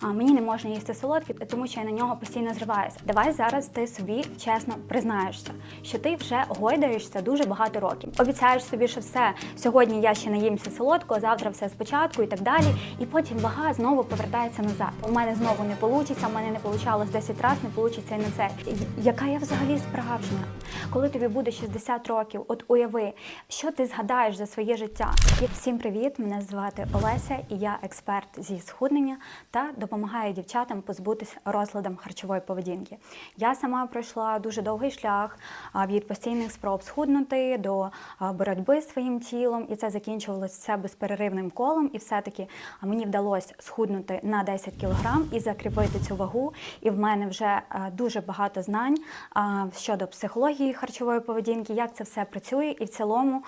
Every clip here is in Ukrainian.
а, мені не можна їсти солодке, тому що я на нього постійно зриваюся. Давай зараз ти собі чесно признаєшся, що ти вже гойдаєшся дуже багато років. Обіцяєш собі, що все сьогодні я ще наїмся солодкого, завтра все спочатку і так далі. І потім вага знову повертається назад. У мене знову не вийде, у мене не вийшло 10 разів, не вийде і на це. Яка я взагалі справжня? Коли тобі буде 60 років, от уяви, що ти згадаєш за своє життя. Всім привіт! Мене звати Олеся, і я експерт зі схуднення та допомагаю дівчатам позбутись розладам харчової поведінки. Я сама пройшла дуже довгий шлях від постійних спроб схуднути до боротьби з своїм тілом, і це закінчувалося все безперервним колом. І все-таки мені вдалося схуднути на 10 кілограм і закріпити цю вагу. І в мене вже дуже багато знань щодо психології харчової поведінки, як це все працює, і в цілому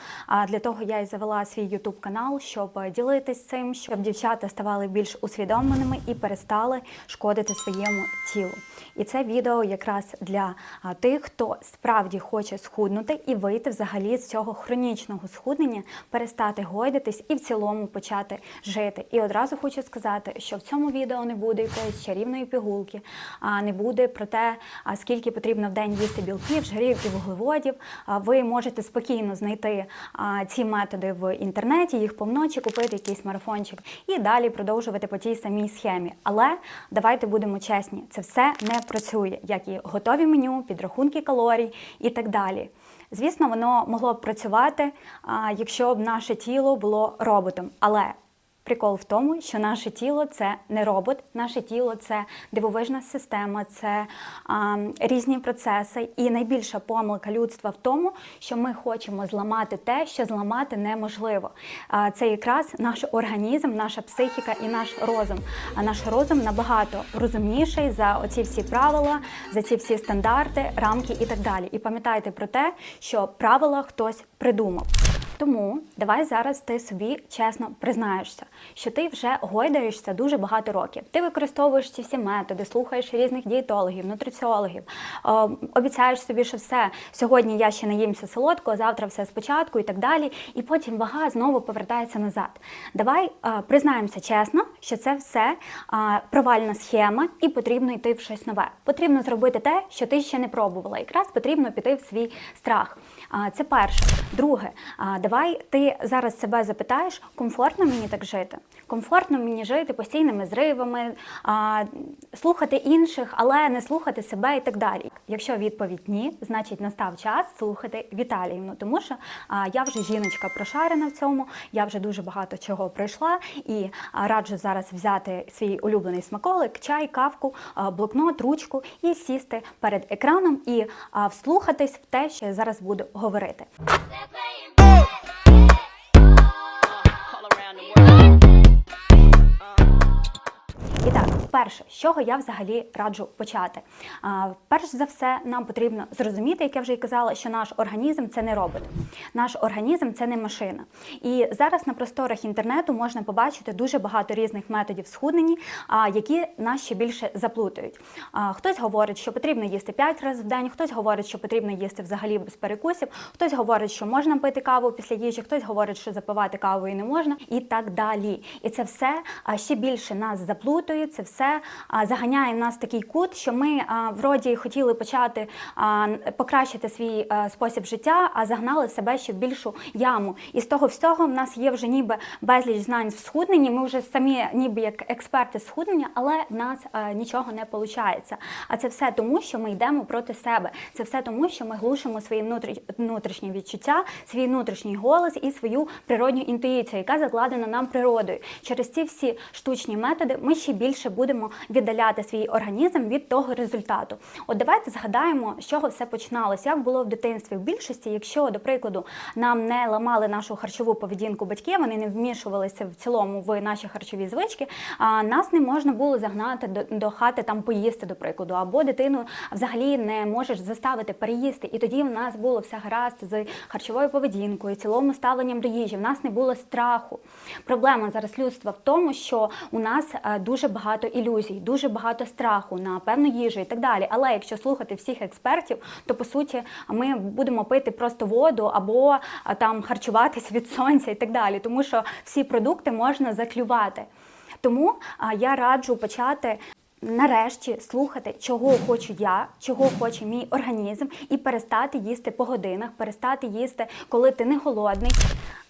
для того я і завела свій YouTube канал, щоб ділитись цим, щоб дівчата ставали більш усвідомленими і перестали шкодити своєму тілу. І це відео якраз для тих, хто справді хоче схуднути і вийти взагалі з цього хронічного схуднення, перестати гойдатись і в цілому почати жити. І одразу хочу сказати, що в цьому відео не буде якоїсь чарівної пігулки, а не буде про те, скільки потрібно в день їсти білків, жирів і вуглеводів. Ви можете спокійно знайти ці методи в інтернеті, їх повночі, купити якийсь марафончик і далі продовжувати по тій самій схемі. Але давайте будемо чесні, це все не працює, як і готові меню, підрахунки калорій і так далі. Звісно, воно могло б працювати, якщо б наше тіло було роботом. Але Прикол в тому, що наше тіло це не робот, наше тіло це дивовижна система, це а, різні процеси. І найбільша помилка людства в тому, що ми хочемо зламати те, що зламати неможливо. А, це якраз наш організм, наша психіка і наш розум. А наш розум набагато розумніший за оці всі правила, за ці всі стандарти, рамки і так далі. І пам'ятайте про те, що правила хтось придумав. Тому давай зараз ти собі чесно признаєшся, що ти вже гойдаєшся дуже багато років. Ти використовуєш ці всі методи, слухаєш різних дієтологів, нутриціологів, е, обіцяєш собі, що все сьогодні я ще наїмся солодкого, завтра все спочатку і так далі. І потім вага знову повертається назад. Давай е, признаємося чесно, що це все е, провальна схема, і потрібно йти в щось нове. Потрібно зробити те, що ти ще не пробувала. Якраз потрібно піти в свій страх. Це перше. Друге, а, давай ти зараз себе запитаєш, комфортно мені так жити? Комфортно мені жити постійними зривами, а, слухати інших, але не слухати себе і так далі. Якщо відповідь ні, значить настав час слухати Віталіївну, тому що а, я вже жіночка прошарена в цьому, я вже дуже багато чого пройшла і а, раджу зараз взяти свій улюблений смаколик, чай, кавку, а, блокнот, ручку і сісти перед екраном і а, вслухатись в те, що я зараз буду говорити. Woo! Перше, з чого я взагалі раджу почати. А, перш за все, нам потрібно зрозуміти, як я вже і казала, що наш організм це не робот, наш організм це не машина. І зараз на просторах інтернету можна побачити дуже багато різних методів схуднення, а, які нас ще більше заплутають. А, хтось говорить, що потрібно їсти 5 разів в день, хтось говорить, що потрібно їсти взагалі без перекусів, хтось говорить, що можна пити каву після їжі, хтось говорить, що запивати кавою не можна, і так далі. І це все ще більше нас заплутує, це все а, заганяє нас в такий кут, що ми вроді хотіли почати покращити свій а, спосіб життя, а загнали себе ще в більшу яму. І з того всього в нас є вже ніби безліч знань в схудненні. Ми вже самі, ніби як експерти схуднення, але в нас а, нічого не виходить. А це все тому, що ми йдемо проти себе. Це все тому, що ми глушимо свої внутрішні відчуття, свій внутрішній голос і свою природню інтуїцію, яка закладена нам природою. Через ці всі штучні методи ми ще більше будемо віддаляти свій організм від того результату. От давайте згадаємо, з чого все починалося, як було в дитинстві. В більшості, якщо, до прикладу, нам не ламали нашу харчову поведінку батьки, вони не вмішувалися в цілому в наші харчові звички, а нас не можна було загнати до, до хати там поїсти, до прикладу, або дитину взагалі не можеш заставити переїсти. І тоді в нас було все гаразд з харчовою поведінкою, цілому ставленням до їжі. В нас не було страху. Проблема зараз людства в тому, що у нас е, дуже багато ілюзій, дуже багато страху на певну їжу і так далі. Але якщо слухати всіх експертів, то по суті ми будемо пити просто воду або там харчуватись від сонця і так далі, тому що всі продукти можна заклювати. Тому я раджу почати. Нарешті слухати, чого хочу я, чого хоче мій організм, і перестати їсти по годинах, перестати їсти, коли ти не голодний.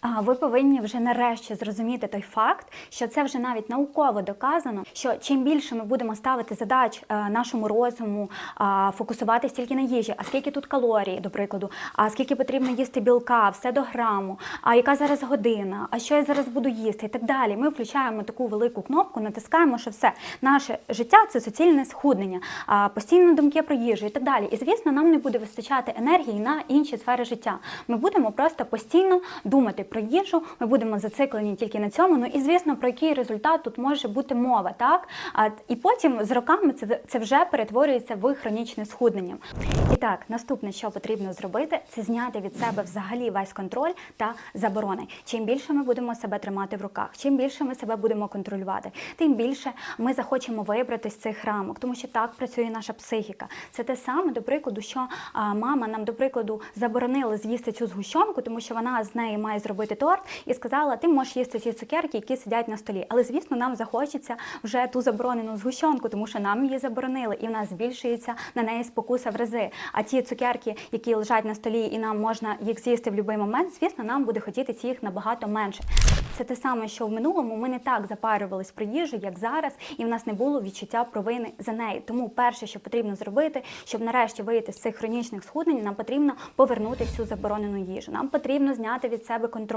Ви повинні вже нарешті зрозуміти той факт, що це вже навіть науково доказано, що чим більше ми будемо ставити задач е, нашому розуму, фокусуватись тільки на їжі, а скільки тут калорій, до прикладу, а скільки потрібно їсти білка, все до граму, а яка зараз година, а що я зараз буду їсти, і так далі. Ми включаємо таку велику кнопку, натискаємо, що все наше життя це суцільне схуднення, постійно думки про їжу і так далі. І звісно, нам не буде вистачати енергії на інші сфери життя. Ми будемо просто постійно думати про їжу. Ми будемо зациклені тільки на цьому. Ну і звісно, про який результат тут може бути мова, так а і потім з роками це, це вже перетворюється в хронічне схуднення. І так, наступне, що потрібно зробити, це зняти від себе взагалі весь контроль та заборони. Чим більше ми будемо себе тримати в руках, чим більше ми себе будемо контролювати, тим більше ми захочемо вибрати з цих рамок, тому що так працює наша психіка. Це те саме, до прикладу, що мама нам, до прикладу, заборонила з'їсти цю згущенку, тому що вона з неї має зробити торт і сказала, ти можеш їсти ці цукерки, які сидять на столі. Але звісно, нам захочеться вже ту заборонену згущенку, тому що нам її заборонили, і в нас збільшується на неї спокуса в рази. А ті цукерки, які лежать на столі, і нам можна їх з'їсти в будь-який момент, звісно, нам буде хотітися їх набагато менше. Це те саме, що в минулому ми не так запарювались про їжу, як зараз, і в нас не було відчуття провини за неї. Тому перше, що потрібно зробити, щоб нарешті вийти з цих хронічних схуднень, нам потрібно повернути всю заборонену їжу. Нам потрібно зняти від себе контроль.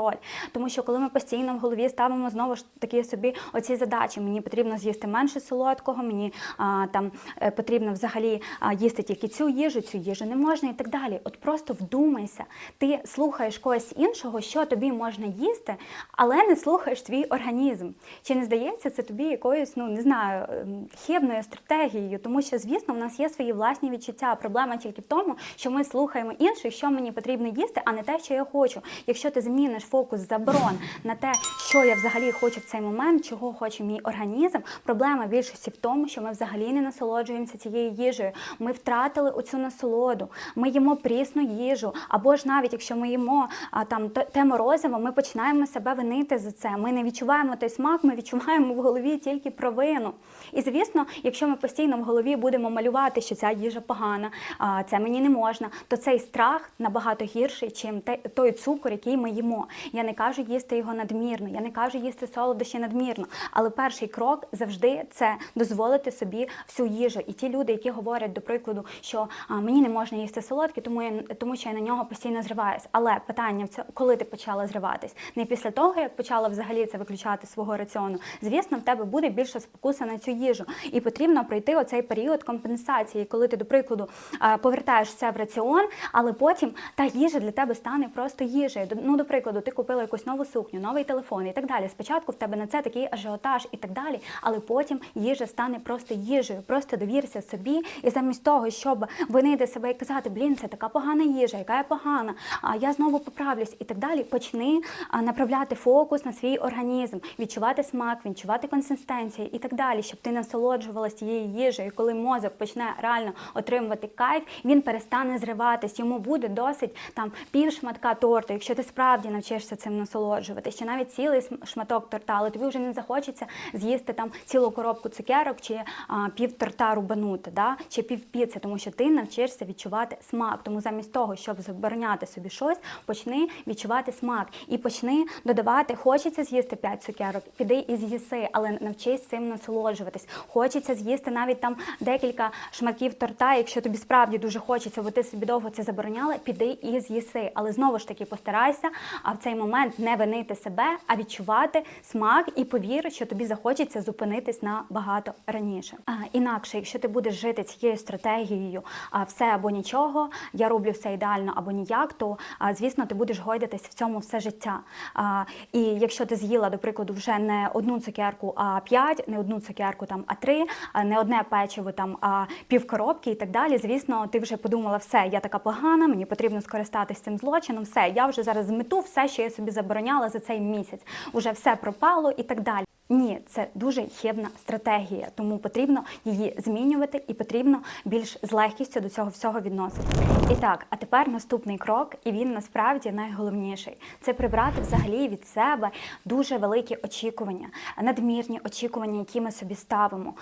Тому що коли ми постійно в голові ставимо знову ж таки собі оці задачі, мені потрібно з'їсти менше солодкого, мені а, там е, потрібно взагалі їсти тільки цю їжу, цю їжу не можна і так далі. От просто вдумайся, ти слухаєш когось іншого, що тобі можна їсти, але не слухаєш свій організм. Чи не здається це тобі якоюсь, ну не знаю, ем, хибною стратегією? Тому що, звісно, в нас є свої власні відчуття. Проблема тільки в тому, що ми слухаємо інших, що мені потрібно їсти, а не те, що я хочу. Якщо ти зміниш фокус заборон на те, що я взагалі хочу в цей момент, чого хоче мій організм, проблема більшості в тому, що ми взагалі не насолоджуємося цією їжею. Ми втратили оцю насолоду. Ми їмо прісну їжу, або ж навіть якщо ми їмо а, там те- морозиво, ми починаємо себе винити за це. Ми не відчуваємо той смак, ми відчуваємо в голові тільки провину. І звісно, якщо ми постійно в голові будемо малювати, що ця їжа погана, а це мені не можна, то цей страх набагато гірший, чим той цукор, який ми їмо. Я не кажу їсти його надмірно, я не кажу їсти солодощі надмірно. Але перший крок завжди це дозволити собі всю їжу. І ті люди, які говорять, до прикладу, що а, мені не можна їсти солодке, тому я тому що я на нього постійно зриваюсь. Але питання в цьому, коли ти почала зриватись? Не після того, як почала взагалі це виключати свого раціону. Звісно, в тебе буде більше спокуса на цю їжу, і потрібно пройти оцей період компенсації, коли ти, до прикладу, а, повертаєш все в раціон, але потім та їжа для тебе стане просто їжею. Ну, до прикладу, ти купила якусь нову сукню, новий телефон і так далі. Спочатку в тебе на це такий ажіотаж і так далі, але потім їжа стане просто їжею. Просто довірся собі, і замість того, щоб винити себе і казати, блін, це така погана їжа, яка я погана, а я знову поправлюсь і так далі. Почни направляти фокус на свій організм, відчувати смак, відчувати консистенцію і так далі, щоб ти насолоджувалась цією їжею. Коли мозок почне реально отримувати кайф, він перестане зриватись. Йому буде досить там пів шматка торту, якщо ти справді навчишся цим насолоджуватись, чи навіть цілий шматок торта, але тобі вже не захочеться з'їсти там цілу коробку цукерок чи а, пів торта рубанути, да? чи пів піци, тому що ти навчишся відчувати смак. Тому замість того, щоб забороняти собі щось, почни відчувати смак і почни додавати. Хочеться з'їсти 5 цукерок, піди і з'їси, але навчись цим насолоджуватись. Хочеться з'їсти навіть там декілька шматків торта, якщо тобі справді дуже хочеться, бо ти собі довго це забороняла, піди і з'їси. Але знову ж таки постарайся, в цей момент не винити себе, а відчувати смак і повір, що тобі захочеться зупинитись набагато раніше. А, інакше, якщо ти будеш жити цією стратегією, а все або нічого, я роблю все ідеально або ніяк, то а, звісно ти будеш гойдатись в цьому все життя. А, і якщо ти з'їла, до прикладу, вже не одну цукерку, а п'ять, не одну цукерку там, а три, а не одне печиво там, а пів коробки і так далі. Звісно, ти вже подумала, все, я така погана, мені потрібно скористатись цим злочином. Все, я вже зараз змету все, що я собі забороняла за цей місяць. Уже все пропало і так далі. Ні, це дуже хибна стратегія, тому потрібно її змінювати і потрібно більш з легкістю до цього всього відносити. І так, а тепер наступний крок, і він насправді найголовніший це прибрати взагалі від себе дуже великі очікування, надмірні очікування, які ми собі ставимо,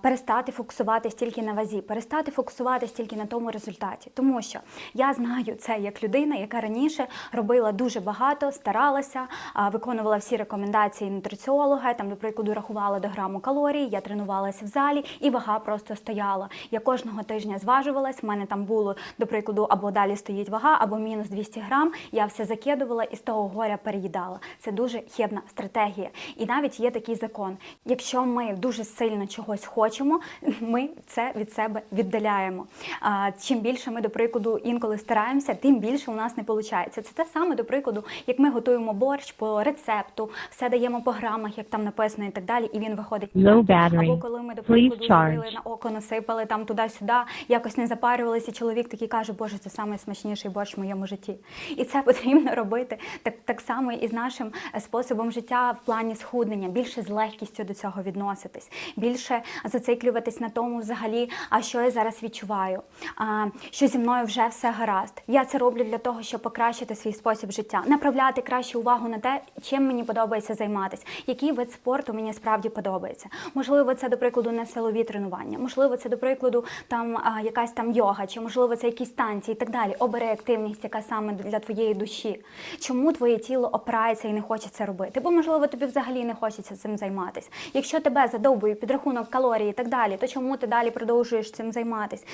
перестати фокусуватись тільки на вазі, перестати фокусуватись тільки на тому результаті. Тому що я знаю це як людина, яка раніше робила дуже багато, старалася, виконувала всі рекомендації нутриціолога. Там, до прикладу, рахувала до граму калорій, я тренувалася в залі, і вага просто стояла. Я кожного тижня зважувалась. в мене там було, до прикладу, або далі стоїть вага, або мінус 200 грам. Я все закидувала і з того горя переїдала. Це дуже хибна стратегія. І навіть є такий закон: якщо ми дуже сильно чогось хочемо, ми це від себе віддаляємо. А, чим більше ми, до прикладу, інколи стараємося, тим більше у нас не виходить. Це те саме, до прикладу, як ми готуємо борщ по рецепту, все даємо по грамах, як там написано, і так далі, і він виходить. Low battery. Або коли ми, до прикладу, зробили на око, насипали там туди-сюди, якось не запарювалися. Чоловік такий каже, боже, це найсмачніший борщ в моєму житті. І це потрібно робити так, так само і з нашим е, способом життя в плані схуднення, більше з легкістю до цього відноситись, більше зациклюватись на тому, взагалі, а що я зараз відчуваю, а, що зі мною вже все гаразд. Я це роблю для того, щоб покращити свій спосіб життя, направляти кращу увагу на те, чим мені подобається займатися, який вид спорту мені справді подобається. Можливо, це до прикладу не силові тренування, можливо, це до прикладу там якась там йога, чи можливо це якісь танці і так далі. Обери активність, яка саме для твоєї душі. Чому твоє тіло опирається і не хоче це робити? Бо можливо тобі взагалі не хочеться цим займатися. Якщо тебе задовбує підрахунок калорій і так далі, то чому ти далі продовжуєш цим займатися?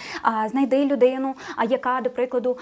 Знайди людину, яка, до прикладу,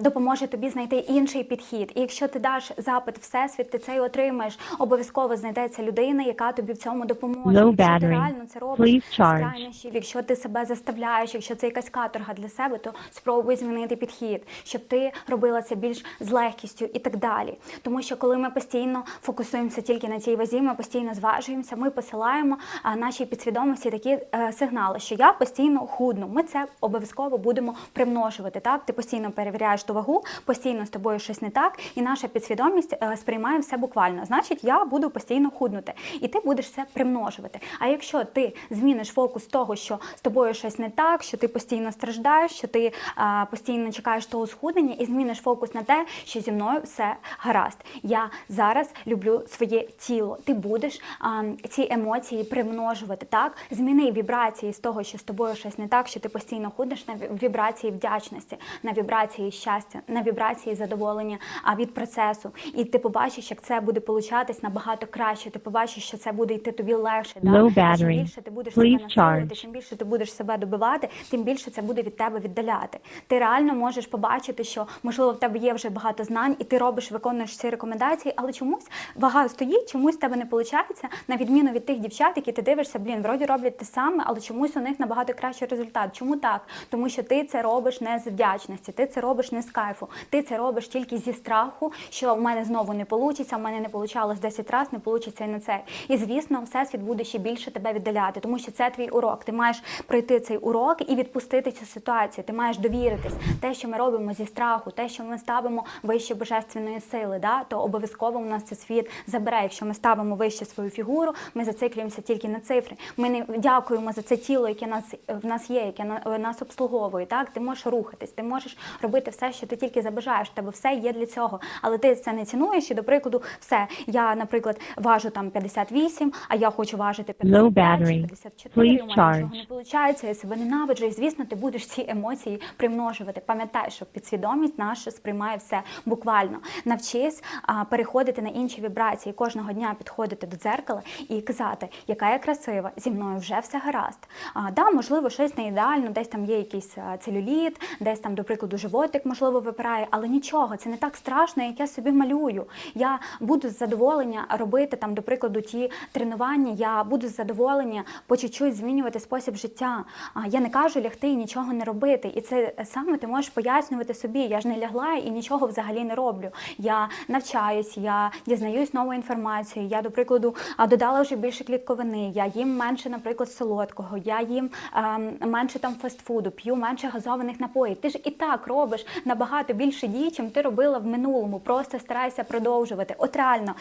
допоможе тобі знайти інший підхід. І якщо ти даш запит всесвіт, ти це й отримаєш. Обов'язково знайдеться людина, яка тобі в цьому допоможе. Low Якщо ти реально це робиш з крайнощів, якщо ти себе заставляєш, якщо це якась каторга для себе, то спробуй змінити підхід, щоб ти робила це більш з легкістю і так далі. Тому що коли ми постійно фокусуємося тільки на цій вазі, ми постійно зважуємося, ми посилаємо а, нашій підсвідомості такі е, сигнали, що я постійно худну. Ми це обов'язково будемо примножувати. Так, ти постійно перевіряєш ту вагу, постійно з тобою щось не так, і наша підсвідомість е, сприймає все буквально. Значить, я буду постійно худнути, і ти будеш це примножувати. А якщо ти зміниш фокус того, що з тобою щось не так, що ти постійно страждаєш, що ти а, постійно чекаєш того схуднення, і зміниш фокус на те, що зі мною все гаразд. Я зараз люблю своє тіло. Ти будеш а, ці емоції примножувати. Так, зміни вібрації з того, що з тобою щось не так, що ти постійно ходиш на вібрації вдячності, на вібрації щастя, на вібрації задоволення від процесу. І ти побачиш, як це буде получатись набагато краще. Ти побачиш, що це буде йти тобі легше. Да? Low А чим більше ти будеш Please себе насилувати, чим більше ти будеш себе добивати, тим більше це буде від тебе віддаляти. Ти реально можеш побачити, що можливо в тебе є вже багато знань, і ти робиш, виконуєш ці рекомендації, але чомусь вага стоїть, чомусь в тебе не виходить, на відміну від тих дівчат, які ти дивишся, блін, вроді роблять те саме, але чомусь у них набагато кращий результат. Чому так? Тому що ти це робиш не з вдячності, ти це робиш не з кайфу, ти це робиш тільки зі страху, що в мене знову не вийде, в мене не вийшло 10 разів, не вийде і на це. І звісно, всесвіт буде ще більше тебе віддаляти, тому що це твій урок. Ти маєш пройти цей урок і відпустити цю ситуацію. Ти маєш довіритись. Те, що ми робимо зі страху, те, що ми ставимо вище божественної сили, да, то обов'язково у нас це світ забере. Якщо ми ставимо вище свою фігуру, ми зациклюємося тільки на цифри. Ми не дякуємо за це тіло, яке нас в нас є, яке на- нас обслуговує. Так, ти можеш рухатись, ти можеш робити все, що ти тільки забажаєш. Тебе все є для цього, але ти це не цінуєш. І до прикладу, все. Я, наприклад, важу там 58, а я хочу важити 55 чи 54, Please у мене нічого не виходить, я себе ненавиджу, і звісно, ти будеш ці емоції примножувати. Пам'ятай, що підсвідомість наша сприймає все буквально. Навчись а, переходити на інші вібрації, кожного дня підходити до дзеркала і казати, яка я красива, зі мною вже все гаразд. А, да, можливо, щось не ідеально, десь там є якийсь целюліт, десь там, до прикладу, животик, можливо, випирає, але нічого, це не так страшно, як я собі малюю. Я буду з задоволення робити там, до прикладу, ті тренування, я буду задоволення по чуть-чуть змінювати спосіб життя. Я не кажу лягти і нічого не робити. І це саме ти можеш пояснювати собі. Я ж не лягла і нічого взагалі не роблю. Я навчаюсь, я дізнаюсь нову інформацію. Я, до прикладу, додала вже більше клітковини. Я їм менше, наприклад, солодкого. Я їм ем, менше там фастфуду, п'ю менше газованих напоїв. Ти ж і так робиш набагато більше дій, чим ти робила в минулому. Просто старайся продовжувати. От реально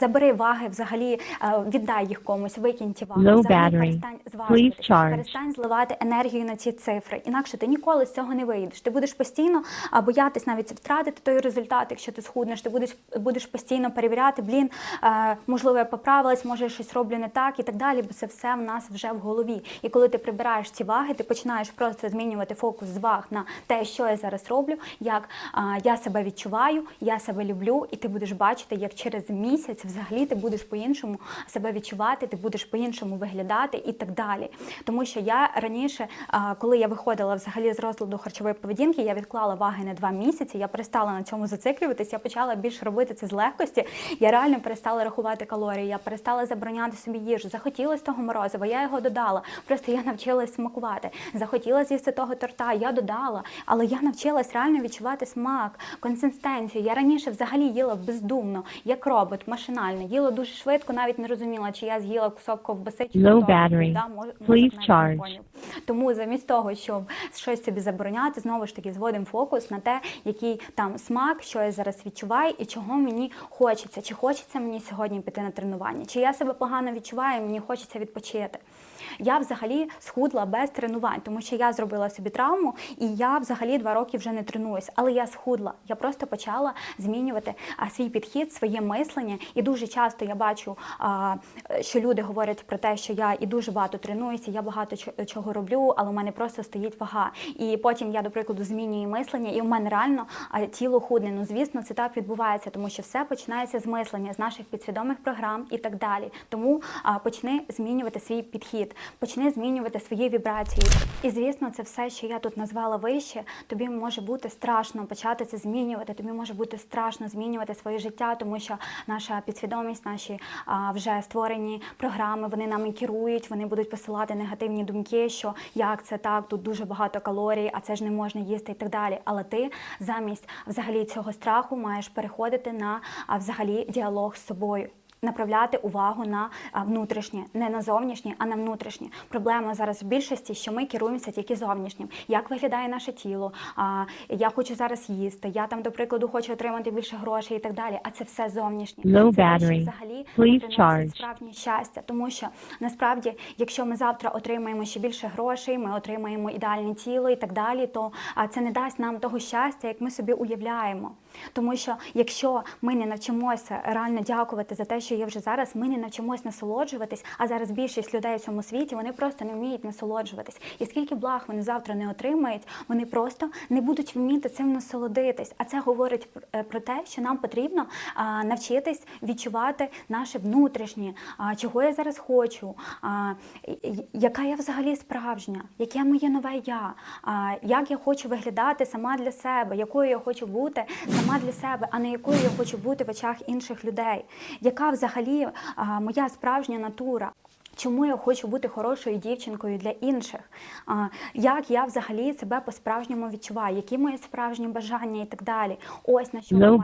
забери ваги в взагалі е, віддай їх комусь, викинь ті ваги. Взагалі перестань charge. перестань зливати енергію на ці цифри. Інакше ти ніколи з цього не вийдеш. Ти будеш постійно боятись навіть втратити той результат, якщо ти схуднеш. Ти будеш будеш постійно перевіряти, блін, е, можливо, я поправилась, може я щось роблю не так і так далі, бо це все в нас вже в голові. І коли ти прибираєш ці ваги, ти починаєш просто змінювати фокус з ваг на те, що я зараз роблю, як я себе відчуваю, я себе люблю, і ти будеш бачити, як через місяць взагалі ти будеш по-іншому себе відчувати, ти будеш по-іншому виглядати і так далі. Тому що я раніше, коли я виходила взагалі з розладу харчової поведінки, я відклала ваги на два місяці. Я перестала на цьому зациклюватись. Я почала більше робити це з легкості. Я реально перестала рахувати калорії. Я перестала забороняти собі їжу. Захотілось того морозива, я його додала. Просто я навчилась смакувати. Захотіла з'їсти того торта, я додала. Але я навчилась реально відчувати смак, консистенцію. Я раніше взагалі їла бездумно, як робот, машинально. Їла дуже швидко, навіть не розуміла, чи я з'їла кусок ковбаси чи Low battery. да, Please charge. Тому замість того, щоб щось собі забороняти, знову ж таки зводимо фокус на те, який там смак, що я зараз відчуваю і чого мені хочеться. Чи хочеться мені сьогодні піти на тренування, чи я себе погано відчуваю, мені хочеться відпочити. Я взагалі схудла без тренувань, тому що я зробила собі травму, і я взагалі два роки вже не тренуюсь. Але я схудла. Я просто почала змінювати свій підхід, своє мислення. І дуже часто я бачу, що люди говорять про те, що я і дуже багато тренуюся, я багато чо- чого роблю, але у мене просто стоїть вага. І потім я, до прикладу, змінюю мислення, і у мене реально тіло худне. Ну, звісно, це так відбувається, тому що все починається з мислення, з наших підсвідомих програм і так далі. Тому почни змінювати свій підхід, почни змінювати свої вібрації. І звісно, це все, що я тут назвала вище. Тобі може бути страшно почати це змінювати. Тобі може бути страшно змінювати своє життя, тому що наша підсвідомість, наші а, вже створені програми, вони нами керують, вони будуть посилати негативні думки, що як це так, тут дуже багато калорій, а це ж не можна їсти і так далі. Але ти замість взагалі цього страху маєш переходити на а, взагалі діалог з собою. Направляти увагу на внутрішнє, не на зовнішнє, а на внутрішнє. Проблема зараз в більшості, що ми керуємося тільки зовнішнім. Як виглядає наше тіло? Я хочу зараз їсти. Я там, до прикладу, хочу отримати більше грошей і так далі. А це все зовнішнє. Low це battery. взагалі приносить справжнє щастя, тому що насправді, якщо ми завтра отримаємо ще більше грошей, ми отримаємо ідеальне тіло і так далі, то це не дасть нам того щастя, як ми собі уявляємо. Тому що якщо ми не навчимося реально дякувати за те, що є вже зараз, ми не навчимось насолоджуватись. А зараз більшість людей у цьому світі вони просто не вміють насолоджуватись. І скільки благ вони завтра не отримають, вони просто не будуть вміти цим насолодитись. А це говорить е, про те, що нам потрібно навчитись відчувати наше внутрішнє, чого я зараз хочу, яка я взагалі справжня, яке моє нове я, як я хочу виглядати сама для себе, якою я хочу бути сама для себе, а не якою я хочу бути в очах інших людей, яка взагалі а, моя справжня натура. Чому я хочу бути хорошою дівчинкою для інших? Як я взагалі себе по-справжньому відчуваю, які мої справжні бажання і так далі. Ось на що має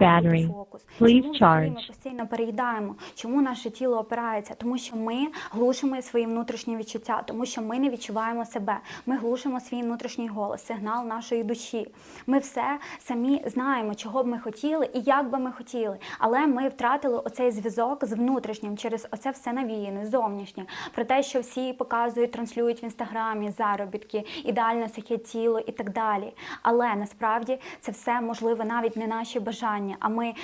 фокус. Чому взагалі ми постійно переїдаємо? Чому наше тіло опирається? Тому що ми глушимо свої внутрішні відчуття, тому що ми не відчуваємо себе. Ми глушимо свій внутрішній голос, сигнал нашої душі. Ми все самі знаємо, чого б ми хотіли і як би ми хотіли. Але ми втратили оцей зв'язок з внутрішнім через оце все навіяне, зовнішнє. Про те, що всі показують, транслюють в інстаграмі заробітки, ідеальне сухе тіло і так далі. Але насправді це все можливо навіть не наші бажання, а ми е,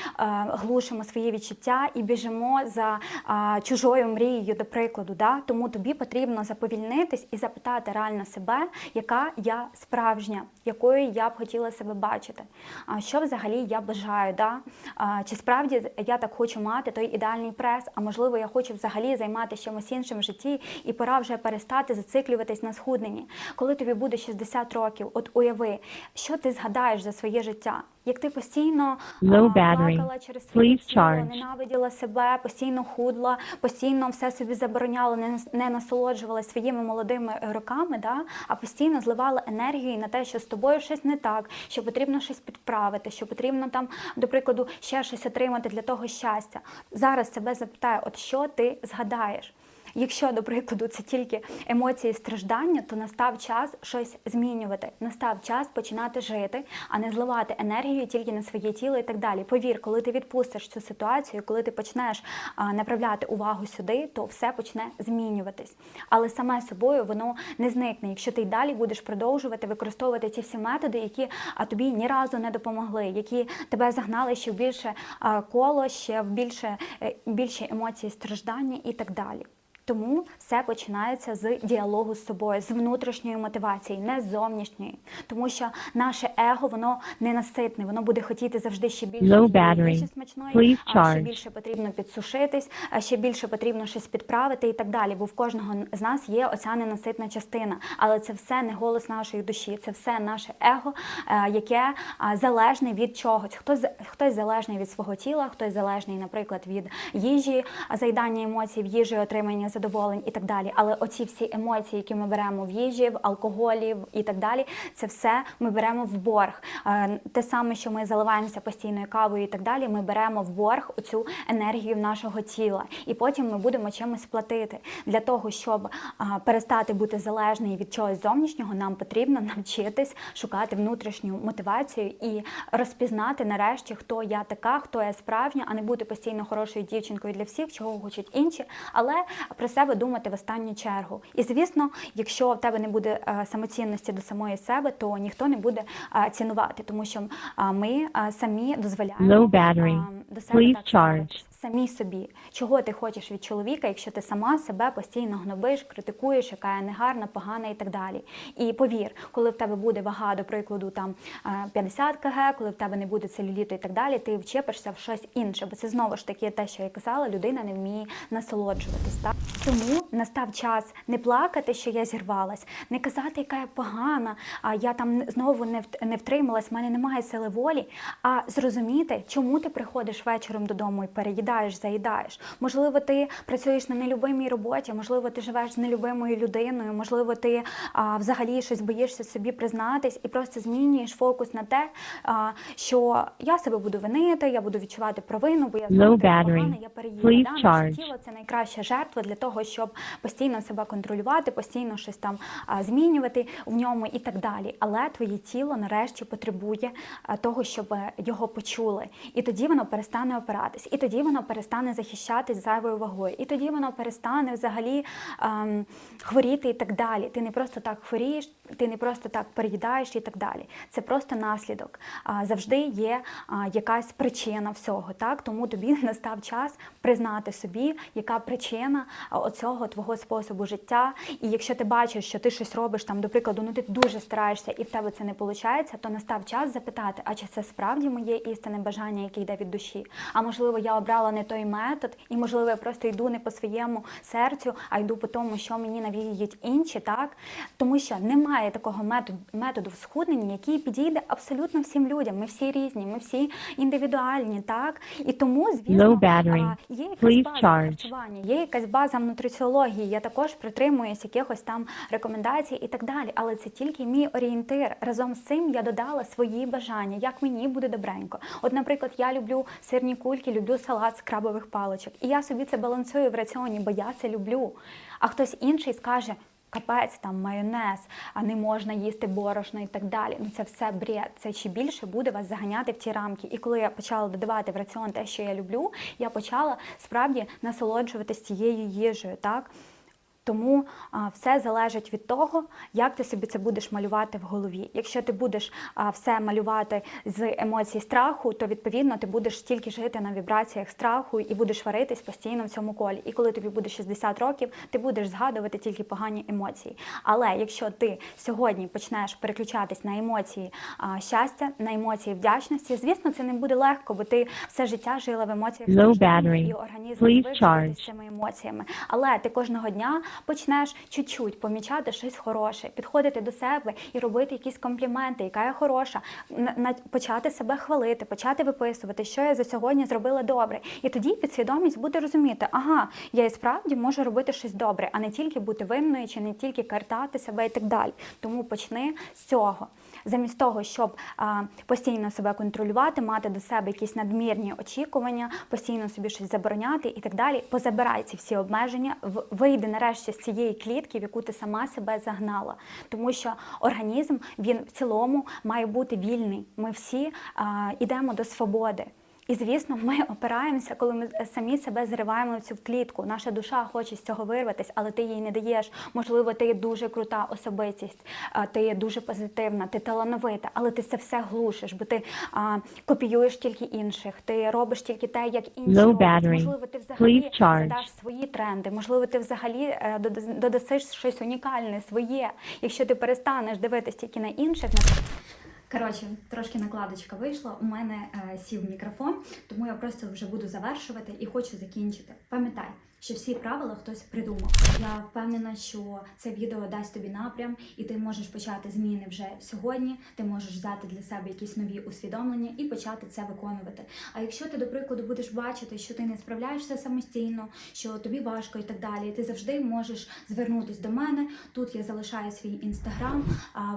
глушимо свої відчуття і біжимо за е, чужою мрією, до прикладу. Да? Тому тобі потрібно заповільнитись і запитати реально себе, яка я справжня, якою я б хотіла себе бачити. А що взагалі я бажаю? Да? А, чи справді я так хочу мати той ідеальний прес? А можливо, я хочу взагалі займатися чимось іншим в житті, і пора вже перестати зациклюватись на схудненні. Коли тобі буде 60 років, от уяви, що ти згадаєш за своє життя? Як ти постійно Low плакала через своє тіло, ненавиділа себе, постійно худла, постійно все собі забороняла, не, не насолоджувалася своїми молодими роками, да? а постійно зливала енергію на те, що з тобою щось не так, що потрібно щось підправити, що потрібно там, до прикладу, ще щось отримати для того щастя. Зараз себе запитаю, от що ти згадаєш? Якщо, до прикладу, це тільки емоції страждання, то настав час щось змінювати. Настав час починати жити, а не зливати енергію тільки на своє тіло і так далі. Повір, коли ти відпустиш цю ситуацію, коли ти почнеш направляти увагу сюди, то все почне змінюватись. Але саме собою воно не зникне, якщо ти й далі будеш продовжувати використовувати ці всі методи, які а, тобі ні разу не допомогли, які тебе загнали ще в більше коло, ще в більше, е, більше емоцій страждання і так далі. Тому все починається з діалогу з собою, з внутрішньої мотивації, не з зовнішньої. Тому що наше его воно ненаситне, воно буде хотіти завжди ще більше більше смачної, а ще більше потрібно підсушитись, а ще більше потрібно щось підправити і так далі. Бо в кожного з нас є оця ненаситна частина. Але це все не голос нашої душі, це все наше его, е, яке залежне від чогось. Хтось хтось залежний від свого тіла, хтось залежний, наприклад, від їжі, заїдання емоцій в їжі, отримання задоволень і так далі. Але оці всі емоції, які ми беремо в їжі, в алкоголі і так далі, це все ми беремо в борг. Е, Те саме, що ми заливаємося постійною кавою і так далі, ми беремо в борг оцю енергію нашого тіла, і потім ми будемо чимось платити. Для того, щоб перестати бути залежною від чогось зовнішнього, нам потрібно навчитись шукати внутрішню мотивацію і розпізнати нарешті, хто я така, хто я справжня, а не бути постійно хорошою дівчинкою для всіх, чого хочуть інші, але про себе думати в останню чергу. І звісно, якщо в тебе не буде е, самоцінності до самої себе, то ніхто не буде е, цінувати, тому що ми е, самі дозволяємо до себе Please так charge. Ставитись самі собі. Чого ти хочеш від чоловіка, якщо ти сама себе постійно гнобиш, критикуєш, яка я негарна, погана і так далі. І повір, коли в тебе буде вага, до прикладу, там е, 50 кг, коли в тебе не буде целюліту і так далі, ти вчепишся в щось інше. Бо це знову ж таки те, що я казала, людина не вміє насолоджуватись. Так? Тому настав час не плакати, що я зірвалась, не казати, яка я погана, а я там знову не вт- не втрималась, в мене немає сили волі. А зрозуміти, чому ти приходиш вечором додому і переїдаєш, заїдаєш. Можливо, ти працюєш на нелюбимій роботі, можливо, ти живеш з нелюбимою людиною, можливо, ти а, взагалі щось боїшся собі признатись і просто змінюєш фокус на те, а, що я себе буду винити, я буду відчувати провину, бо я знову погана, я Да, тіло це найкраща жертва для того, щоб постійно себе контролювати, постійно щось там змінювати в ньому і так далі. Але твоє тіло нарешті потребує того, щоб його почули. І тоді воно перестане опиратись, і тоді воно перестане захищатись зайвою вагою, і тоді воно перестане взагалі ем, хворіти і так далі. Ти не просто так хворієш, ти не просто так переїдаєш і так далі. Це просто наслідок. Завжди є якась причина всього. Так? Тому тобі настав час признати собі, яка причина оцього твого способу життя. І якщо ти бачиш, що ти щось робиш там, до прикладу, ну ти дуже стараєшся і в тебе це не виходить, то настав час запитати, а чи це справді моє істинне бажання, яке йде від душі? А можливо, я обрала не той метод, і можливо, я просто йду не по своєму серцю, а йду по тому, що мені навіють інші, так? Тому що немає такого методу, методу в схудненні, який підійде абсолютно всім людям. Ми всі різні, ми всі індивідуальні, так? І тому, звісно, а, є якась база харчування, є якась база в нутриціології. Я також притримуюсь якихось там рекомендацій і так далі. Але це тільки мій орієнтир. Разом з цим я додала свої бажання, як мені буде добренько. От, наприклад, я люблю сирні кульки, люблю салат з крабових паличок. І я собі це балансую в раціоні, бо я це люблю. А хтось інший скаже. Капець, там майонез, а не можна їсти борошно і так далі. Ну це все бред. Це ще більше буде вас заганяти в ті рамки. І коли я почала додавати в раціон те, що я люблю, я почала справді насолоджуватися цією їжею. Так тому а, все залежить від того, як ти собі це будеш малювати в голові. Якщо ти будеш а, все малювати з емоцій страху, то відповідно ти будеш тільки жити на вібраціях страху і будеш варитись постійно в цьому колі. І коли тобі буде 60 років, ти будеш згадувати тільки погані емоції. Але якщо ти сьогодні почнеш переключатись на емоції а, щастя, на емоції вдячності, звісно, це не буде легко, бо ти все життя жила в емоціях і організм charge. з цими емоціями. Але ти кожного дня почнеш чуть-чуть помічати щось хороше, підходити до себе і робити якісь компліменти, яка я хороша, почати себе хвалити, почати виписувати, що я за сьогодні зробила добре. І тоді підсвідомість буде розуміти, ага, я і справді можу робити щось добре, а не тільки бути винною чи не тільки картати себе і так далі. Тому почни з цього. Замість того, щоб постійно себе контролювати, мати до себе якісь надмірні очікування, постійно собі щось забороняти і так далі, позабирай ці всі обмеження, вийди нарешті з цієї клітки, в яку ти сама себе загнала. Тому що організм він в цілому має бути вільний. Ми всі йдемо до свободи. І звісно, ми опираємося, коли ми самі себе зриваємо в цю клітку. Наша душа хоче з цього вирватися, але ти їй не даєш. Можливо, ти є дуже крута особистість, ти є дуже позитивна, ти талановита, але ти це все глушиш, бо ти а, копіюєш тільки інших, ти робиш тільки те, як інші Low роблять. battery. Можливо, ти взагалі задаш свої тренди. Можливо, ти взагалі е, дода- додасиш щось унікальне, своє. Якщо ти перестанеш дивитись тільки на інших, на Коротше, трошки накладочка вийшла. У мене е, сів мікрофон, тому я просто вже буду завершувати і хочу закінчити. Пам'ятай, що всі правила хтось придумав. Я впевнена, що це відео дасть тобі напрям, і ти можеш почати зміни вже сьогодні. Ти можеш взяти для себе якісь нові усвідомлення і почати це виконувати. А якщо ти, до прикладу, будеш бачити, що ти не справляєшся самостійно, що тобі важко і так далі, ти завжди можеш звернутися до мене. Тут я залишаю свій інстаграм.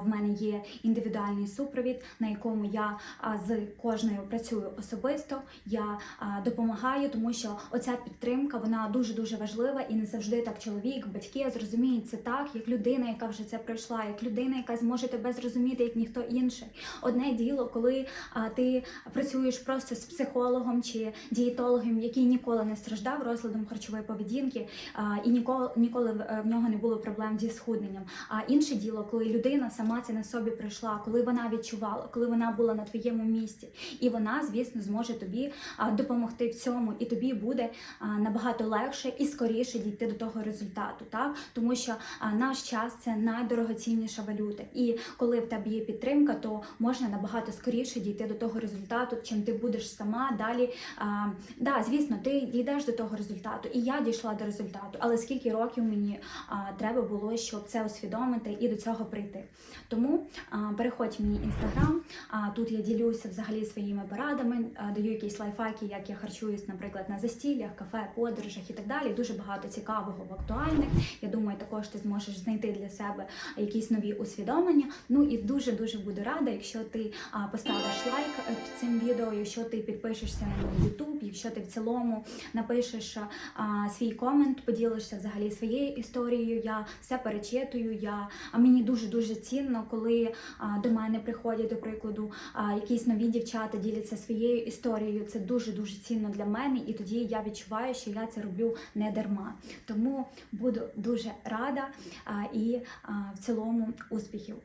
В мене є індивідуальний супровід, на якому я з кожною працюю особисто. Я допомагаю, тому що оця підтримка вона дуже дуже важлива і не завжди так чоловік, батьки зрозуміють це так, як людина, яка вже це пройшла, як людина, яка зможе тебе зрозуміти, як ніхто інший. Одне діло, коли а, ти працюєш просто з психологом чи дієтологом, який ніколи не страждав розладом харчової поведінки, а, і ніколи ніколи в нього не було проблем зі схудненням. А інше діло, коли людина сама це на собі пройшла, коли вона відчувала, коли вона була на твоєму місці, і вона, звісно, зможе тобі допомогти в цьому, і тобі буде набагато легше і скоріше дійти до того результату, так тому що наш час це найдорогоцінніша валюта. І коли в тебе є підтримка, то можна набагато скоріше дійти до того результату, чим ти будеш сама далі. А, да, звісно, ти дійдеш до того результату, і я дійшла до результату. Але скільки років мені а, треба було, щоб це усвідомити і до цього прийти. Тому а, переходь в мій інстаграм. А тут я ділюся взагалі своїми порадами, а, даю якісь лайфхаки, як я харчуюсь, наприклад, на застіллях, кафе, подорожах і так далі. Дуже багато цікавого в актуальних. Я думаю, також ти зможеш знайти для себе якісь нові усвідомлення. Ну і дуже дуже буду рада, якщо ти поставиш лайк е, під цим відео, якщо ти підпишешся на мій YouTube, якщо ти в цілому напишеш свій комент, поділишся взагалі своєю історією. Я все перечитую. Я а мені дуже дуже цінно, коли до мене приходять, до прикладу, якісь нові дівчата діляться своєю історією. Це дуже дуже цінно для мене, і тоді я відчуваю, що я це роблю не дарма. Тому буду дуже рада і в цілому успіхів.